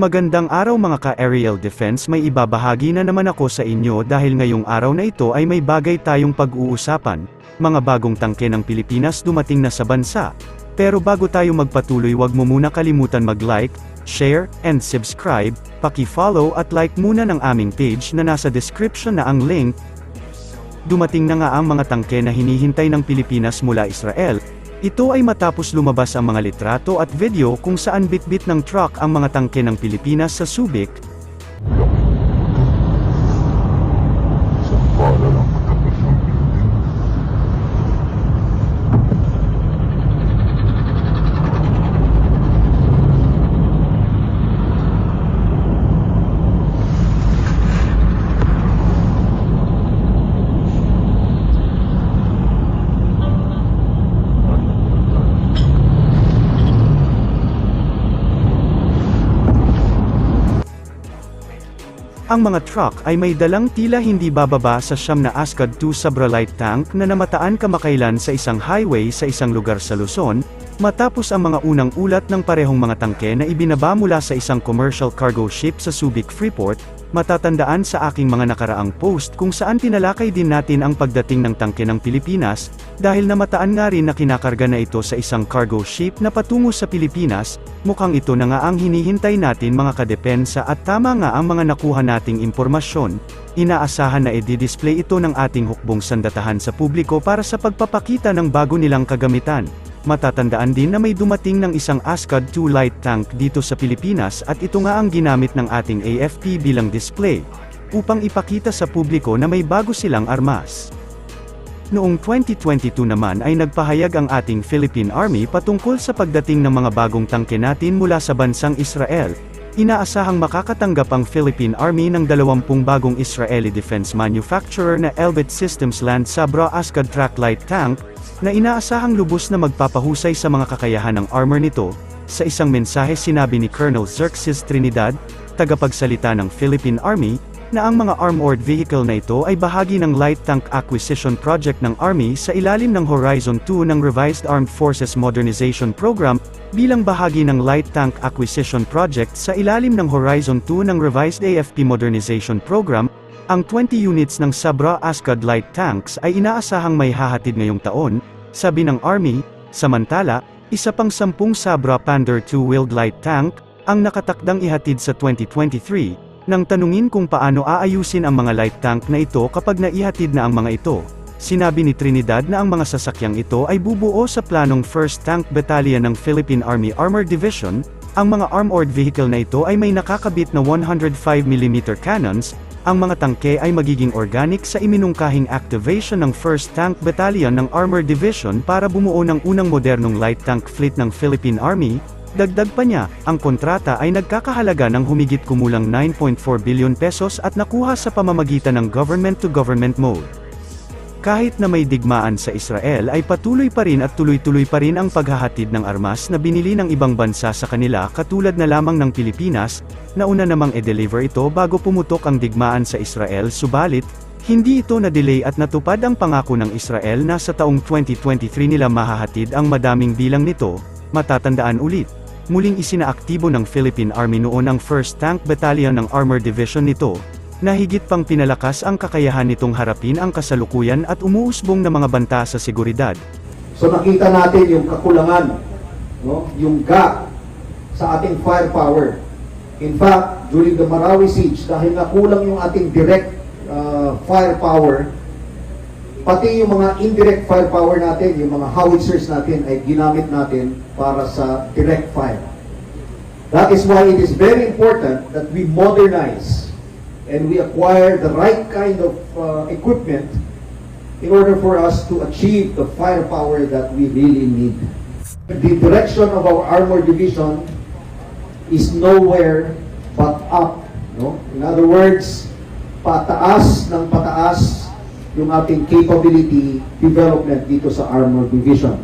Magandang araw mga ka-aerial defense may ibabahagi na naman ako sa inyo dahil ngayong araw na ito ay may bagay tayong pag-uusapan, mga bagong tangke ng Pilipinas dumating na sa bansa. Pero bago tayo magpatuloy wag mo muna kalimutan mag-like, share, and subscribe, paki-follow at like muna ng aming page na nasa description na ang link. Dumating na nga ang mga tangke na hinihintay ng Pilipinas mula Israel, ito ay matapos lumabas ang mga litrato at video kung saan bitbit ng truck ang mga tangke ng Pilipinas sa Subic, Ang mga truck ay may dalang tila hindi bababa sa siyam na Ascad 2 Sabra light tank na namataan kamakailan sa isang highway sa isang lugar sa Luzon, matapos ang mga unang ulat ng parehong mga tangke na ibinaba mula sa isang commercial cargo ship sa Subic Freeport, matatandaan sa aking mga nakaraang post kung saan tinalakay din natin ang pagdating ng tangke ng Pilipinas, dahil namataan nga rin na kinakarga na ito sa isang cargo ship na patungo sa Pilipinas, mukhang ito na nga ang hinihintay natin mga kadepensa at tama nga ang mga nakuha nating impormasyon, inaasahan na i-display ito ng ating hukbong sandatahan sa publiko para sa pagpapakita ng bago nilang kagamitan. Matatandaan din na may dumating ng isang Ascad 2 light tank dito sa Pilipinas at ito nga ang ginamit ng ating AFP bilang display, upang ipakita sa publiko na may bago silang armas. Noong 2022 naman ay nagpahayag ang ating Philippine Army patungkol sa pagdating ng mga bagong tangke natin mula sa bansang Israel. Inaasahang makakatanggap ang Philippine Army ng 20 bagong Israeli defense manufacturer na Elbit Systems Land Sabra Ascad Track Light Tank, na inaasahang lubos na magpapahusay sa mga kakayahan ng armor nito. Sa isang mensahe sinabi ni Colonel Xerxes Trinidad, tagapagsalita ng Philippine Army, na ang mga armored vehicle na ito ay bahagi ng Light Tank Acquisition Project ng Army sa ilalim ng Horizon 2 ng Revised Armed Forces Modernization Program, bilang bahagi ng Light Tank Acquisition Project sa ilalim ng Horizon 2 ng Revised AFP Modernization Program, ang 20 units ng Sabra Ascad Light Tanks ay inaasahang may hahatid ngayong taon, sabi ng Army, samantala, isa pang sampung Sabra Pander 2-wheeled light tank, ang nakatakdang ihatid sa 2023, nang tanungin kung paano aayusin ang mga light tank na ito kapag naihatid na ang mga ito. Sinabi ni Trinidad na ang mga sasakyang ito ay bubuo sa planong 1st Tank Battalion ng Philippine Army Armored Division, ang mga armored vehicle na ito ay may nakakabit na 105mm cannons, ang mga tangke ay magiging organic sa iminungkahing activation ng 1st Tank Battalion ng Armored Division para bumuo ng unang modernong light tank fleet ng Philippine Army, Dagdag pa niya, ang kontrata ay nagkakahalaga ng humigit kumulang 9.4 billion pesos at nakuha sa pamamagitan ng government-to-government mode. Kahit na may digmaan sa Israel ay patuloy pa rin at tuloy-tuloy pa rin ang paghahatid ng armas na binili ng ibang bansa sa kanila katulad na lamang ng Pilipinas, na una namang e-deliver ito bago pumutok ang digmaan sa Israel subalit, hindi ito na-delay at natupad ang pangako ng Israel na sa taong 2023 nila mahahatid ang madaming bilang nito, matatandaan ulit. Muling isinaaktibo ng Philippine Army noon ang 1st Tank Battalion ng Armor Division nito, na higit pang pinalakas ang kakayahan nitong harapin ang kasalukuyan at umuusbong na mga banta sa seguridad. So nakita natin yung kakulangan, no? yung gap sa ating firepower. In fact, during the Marawi siege, dahil nakulang yung ating direct uh, firepower, pati yung mga indirect firepower natin, yung mga howitzers natin ay ginamit natin para sa direct fire. That is why it is very important that we modernize and we acquire the right kind of uh, equipment in order for us to achieve the firepower that we really need. The direction of our armor division is nowhere but up. No? In other words, pataas ng pataas yung ating capability development dito sa armor division.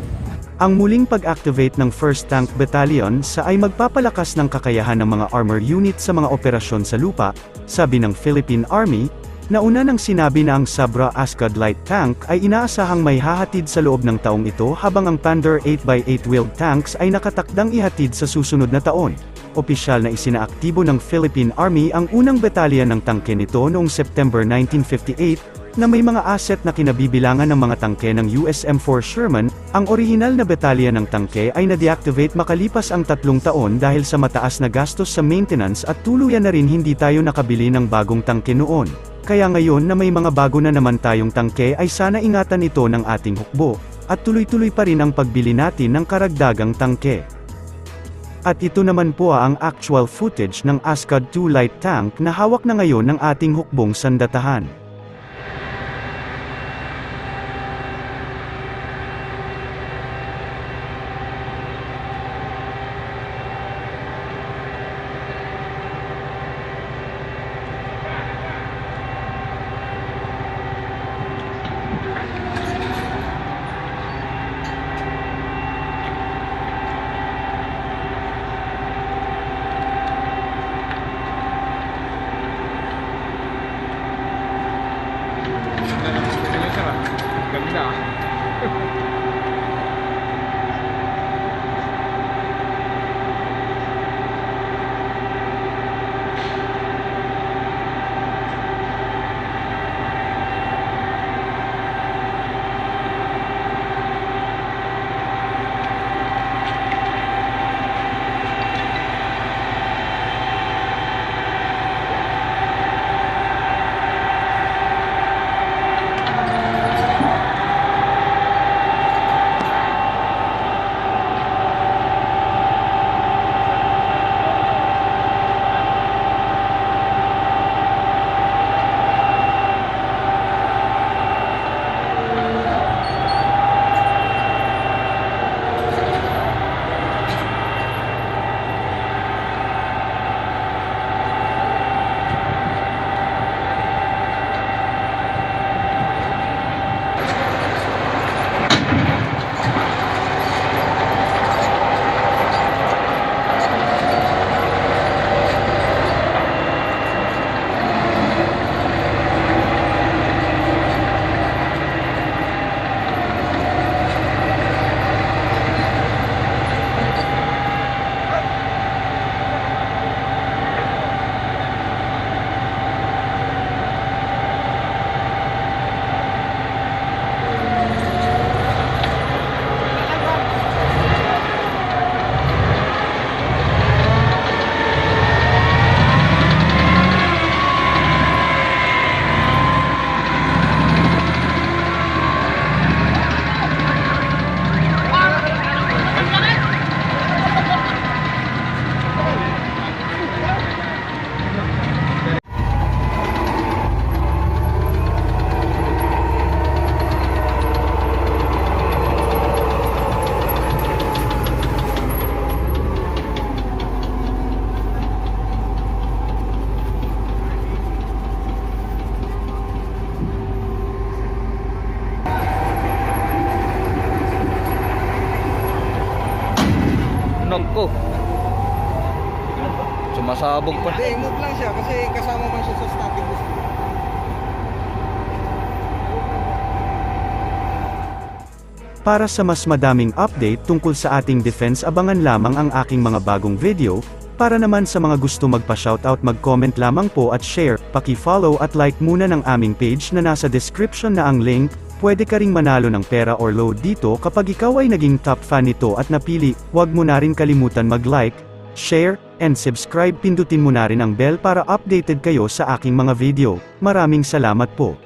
Ang muling pag-activate ng 1st Tank Battalion sa ay magpapalakas ng kakayahan ng mga armor unit sa mga operasyon sa lupa, sabi ng Philippine Army, nauna nang sinabi na ang Sabra Ascad Light Tank ay inaasahang may hahatid sa loob ng taong ito habang ang Pander 8x8 wheeled tanks ay nakatakdang ihatid sa susunod na taon. opisyal na isinaaktibo ng Philippine Army ang unang batalyan ng tangke nito noong September 1958, na may mga asset na kinabibilangan ng mga tangke ng USM-4 Sherman, ang orihinal na batalyan ng tangke ay na-deactivate makalipas ang tatlong taon dahil sa mataas na gastos sa maintenance at tuluyan na rin hindi tayo nakabili ng bagong tangke noon. Kaya ngayon na may mga bago na naman tayong tangke ay sana ingatan ito ng ating hukbo, at tuloy-tuloy pa rin ang pagbili natin ng karagdagang tangke. At ito naman po ang actual footage ng Ascad 2 light tank na hawak na ngayon ng ating hukbong sandatahan. Nako. Sumasabog pa. Hindi, move lang siya kasi kasama man siya sa stopping list. Para sa mas madaming update tungkol sa ating defense abangan lamang ang aking mga bagong video, para naman sa mga gusto magpa-shoutout mag-comment lamang po at share, paki-follow at like muna ng aming page na nasa description na ang link, pwede ka ring manalo ng pera or load dito kapag ikaw ay naging top fan nito at napili, huwag mo na rin kalimutan mag-like, share, and subscribe pindutin mo na rin ang bell para updated kayo sa aking mga video. Maraming salamat po.